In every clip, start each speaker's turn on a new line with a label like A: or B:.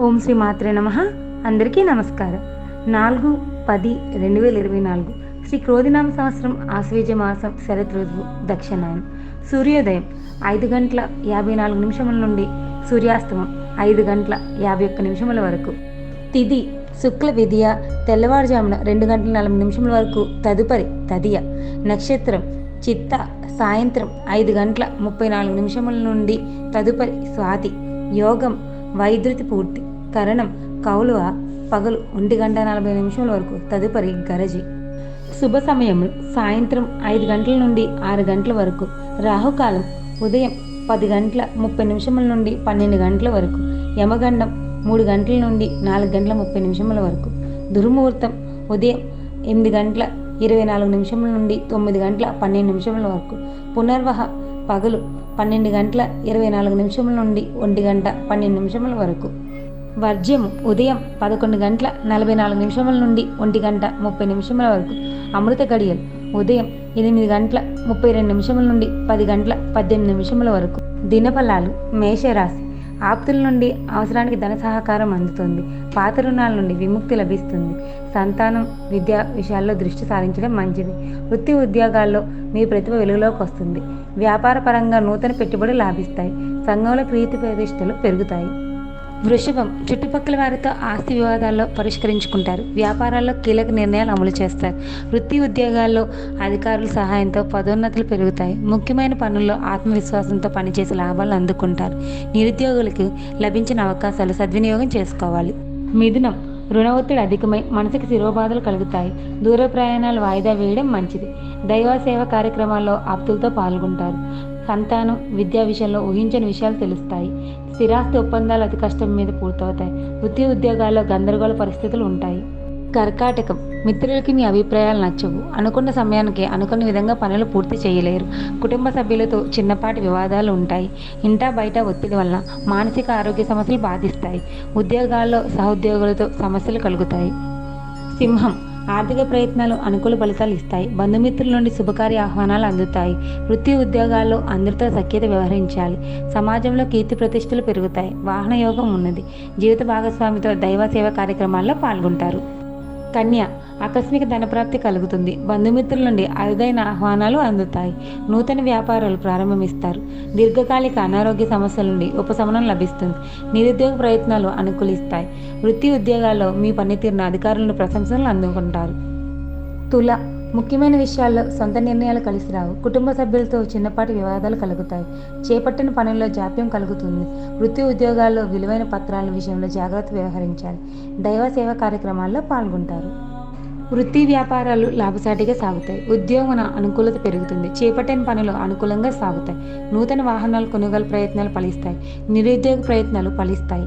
A: ఓం శ్రీ మాత్రే నమ. అందరికీ నమస్కారం. నాలుగు పది రెండు వేల ఇరవై నాలుగు. శ్రీ క్రోధినామ సంవత్సరం ఆశ్వేజ మాసం శరత్ ఋతువు దక్షిణాయనం. సూర్యోదయం ఐదు గంటల యాభై నాలుగు నిమిషముల నుండి సూర్యాస్తమం ఐదు గంటల యాభై ఒక్క నిమిషముల వరకు. తిది శుక్ల విధియ తెల్లవారుజామున రెండు గంటల నలభై నిమిషముల వరకు తదుపరి తదియ. నక్షత్రం చిత్త సాయంత్రం ఐదు గంటల ముప్పై నాలుగు నిమిషముల నుండి తదుపరి స్వాతి. యోగం వైద్యుతి పూర్తి. కరణం కౌలువ పగలు ఒంటి గంట నలభై నిమిషాల వరకు తదుపరి గరజి. శుభ సమయంలో సాయంత్రం ఐదు గంటల నుండి ఆరు గంటల వరకు. రాహుకాలం ఉదయం పది గంటల ముప్పై నిమిషముల నుండి పన్నెండు గంటల వరకు. యమగండం మూడు గంటల నుండి నాలుగు గంటల ముప్పై నిమిషముల వరకు. దుర్ముహూర్తం ఉదయం ఎనిమిది గంటల ఇరవై నాలుగు నిమిషముల నుండి తొమ్మిది గంటల పన్నెండు నిమిషముల వరకు. పునర్వహ పగలు పన్నెండు గంటల ఇరవై నాలుగు నిమిషముల నుండి ఒంటి గంట పన్నెండు నిమిషముల వరకు. వర్జ్యం ఉదయం పదకొండు గంటల నలభై నాలుగు నిమిషముల నుండి ఒంటి గంట ముప్పై నిమిషముల వరకు. అమృత గడియలు ఉదయం ఎనిమిది గంటల ముప్పై రెండు నిమిషముల నుండి పది గంటల పద్దెనిమిది నిమిషముల వరకు. దినఫలాలు మేషరాశి ఆప్తుల నుండి అవసరానికి ధన సహకారం అందుతుంది. పాత రుణాల నుండి విముక్తి లభిస్తుంది. సంతానం విద్యా విషయాల్లో దృష్టి సారించడం మంచిది. వృత్తి ఉద్యోగాల్లో మీ ప్రతిభ వెలుగులోకి వస్తుంది. వ్యాపార పరంగా నూతన పెట్టుబడులు లాభిస్తాయి. సంఘంలో ప్రీతి ప్రతిష్టలు పెరుగుతాయి. వృషభం చుట్టుపక్కల వారితో ఆస్తి వివాదాల్లో పరిష్కరించుకుంటారు. వ్యాపారాల్లో కీలక నిర్ణయాలు అమలు చేస్తారు. వృత్తి ఉద్యోగాల్లో అధికారుల సహాయంతో పదోన్నతులు పెరుగుతాయి. ముఖ్యమైన పనుల్లో ఆత్మవిశ్వాసంతో పనిచేసే లాభాలు అందుకుంటారు. నిరుద్యోగులకు లభించిన అవకాశాలు సద్వినియోగం చేసుకోవాలి. మిథునం రుణ ఒత్తిడి అధికమై మనసుకి శిరోబాధలు కలుగుతాయి. దూర ప్రయాణాలు వాయిదా వేయడం మంచిది. దైవ సేవ కార్యక్రమాల్లో ఆప్తులతో పాల్గొంటారు. సంతానం విద్యా విషయంలో ఊహించని విషయాలు తెలుస్తాయి. స్థిరాస్తి ఒప్పందాలు అతి కష్టం మీద పూర్తవుతాయి. వృత్తి ఉద్యోగాల్లో గందరగోళ పరిస్థితులు ఉంటాయి. కర్కాటకం. మిత్రులకి మీ అభిప్రాయాలు నచ్చవు. అనుకున్న సమయానికి అనుకున్న విధంగా పనులు పూర్తి చేయలేరు. కుటుంబ సభ్యులతో చిన్నపాటి వివాదాలు ఉంటాయి. ఇంటా బయట ఒత్తిడి వల్ల మానసిక ఆరోగ్య సమస్యలు బాధిస్తాయి. ఉద్యోగాల్లో సహోద్యోగులతో సమస్యలు కలుగుతాయి. సింహం ఆర్థిక ప్రయత్నాలు అనుకూల ఫలితాలు ఇస్తాయి. బంధుమిత్రుల నుండి శుభకార్య ఆహ్వానాలు అందుతాయి. వృత్తి ఉద్యోగాల్లో అందరితో సఖ్యత వ్యవహరించాలి. సమాజంలో కీర్తి ప్రతిష్టలు పెరుగుతాయి. వాహన యోగం ఉన్నది. జీవిత భాగస్వామితో దైవ సేవ కార్యక్రమాల్లో పాల్గొంటారు. కన్య ఆకస్మిక ధనప్రాప్తి కలుగుతుంది. బంధుమిత్రుల నుండి అరుదైన ఆహ్వానాలు అందుతాయి. నూతన వ్యాపారాలు ప్రారంభమిస్తారు. దీర్ఘకాలిక అనారోగ్య సమస్యల నుండి ఉపశమనం లభిస్తుంది. నిరుద్యోగ ప్రయత్నాలు అనుకూలిస్తాయి. వృత్తి ఉద్యోగాల్లో మీ పనితీరును అధికారులను ప్రశంసలు అందుకుంటారు. తుల ముఖ్యమైన విషయాల్లో సొంత నిర్ణయాలు కలిసి రావు కుటుంబ సభ్యులతో చిన్నపాటి వివాదాలు కలుగుతాయి. చేపట్టిన పనుల్లో జాప్యం కలుగుతుంది. వృత్తి ఉద్యోగాల్లో విలువైన పత్రాల విషయంలో జాగ్రత్త వ్యవహరించాలి. దైవ సేవ కార్యక్రమాల్లో పాల్గొంటారు. వృత్తి వ్యాపారాలు లాభసాటిగా సాగుతాయి. ఉద్యోగన అనుకూలత పెరుగుతుంది. చేపట్టిన పనులు అనుకూలంగా సాగుతాయి. నూతన వాహనాలు కొనుగోలు ప్రయత్నాలు ఫలిస్తాయి. నిరుద్యోగ ప్రయత్నాలు ఫలిస్తాయి.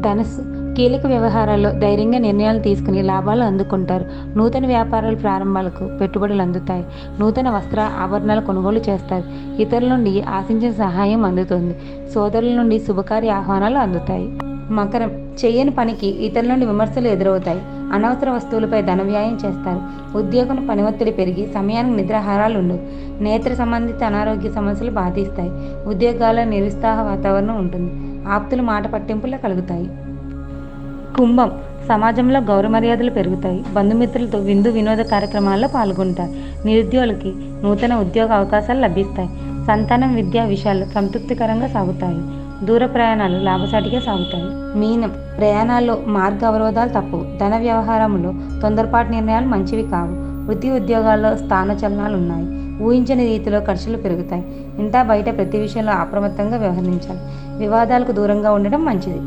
A: ధనస్సు కీలక వ్యవహారాల్లో ధైర్యంగా నిర్ణయాలు తీసుకుని లాభాలు అందుకుంటారు. నూతన వ్యాపారాల ప్రారంభాలకు పెట్టుబడులు అందుతాయి. నూతన వస్త్ర ఆభరణాలు కొనుగోలు చేస్తారు. ఇతరుల నుండి ఆశించిన సహాయం అందుతుంది. సోదరుల నుండి శుభకార్య ఆహ్వానాలు అందుతాయి. మకరం చేయని పనికి ఇతరుల నుండి విమర్శలు ఎదురవుతాయి. అనవసర వస్తువులపై ధన వ్యయం చేస్తారు. ఉద్యోగం పని ఒత్తిడి పెరిగి సమయానికి నిద్రాహారాలు ఉండవు. నేత్ర సంబంధిత అనారోగ్య సమస్యలు బాధిస్తాయి. ఉద్యోగాల నిరుత్సాహ వాతావరణం ఉంటుంది. ఆప్తులు మాట పట్టింపులు కలుగుతాయి. కుంభం సమాజంలో గౌరవ మర్యాదలు పెరుగుతాయి. బంధుమిత్రులతో విందు వినోద కార్యక్రమాల్లో పాల్గొంటారు. నిరుద్యోగులకి నూతన ఉద్యోగ అవకాశాలు లభిస్తాయి. సంతానం విద్యా విషయాలు సంతృప్తికరంగా సాగుతాయి. దూర ప్రయాణాలు లాభసాటిగా సాగుతాయి. మీనం ప్రయాణాల్లో మార్గ అవరోధాలు తప్పు ధన వ్యవహారంలో తొందరపాటు నిర్ణయాలు మంచివి కావు. వృత్తి ఉద్యోగాల్లో స్థాన చలనాలు ఉన్నాయి. ఊహించని రీతిలో ఖర్చులు పెరుగుతాయి. ఇంటా బయట ప్రతి విషయంలో అప్రమత్తంగా వ్యవహరించాలి. వివాదాలకు దూరంగా ఉండడం మంచిది.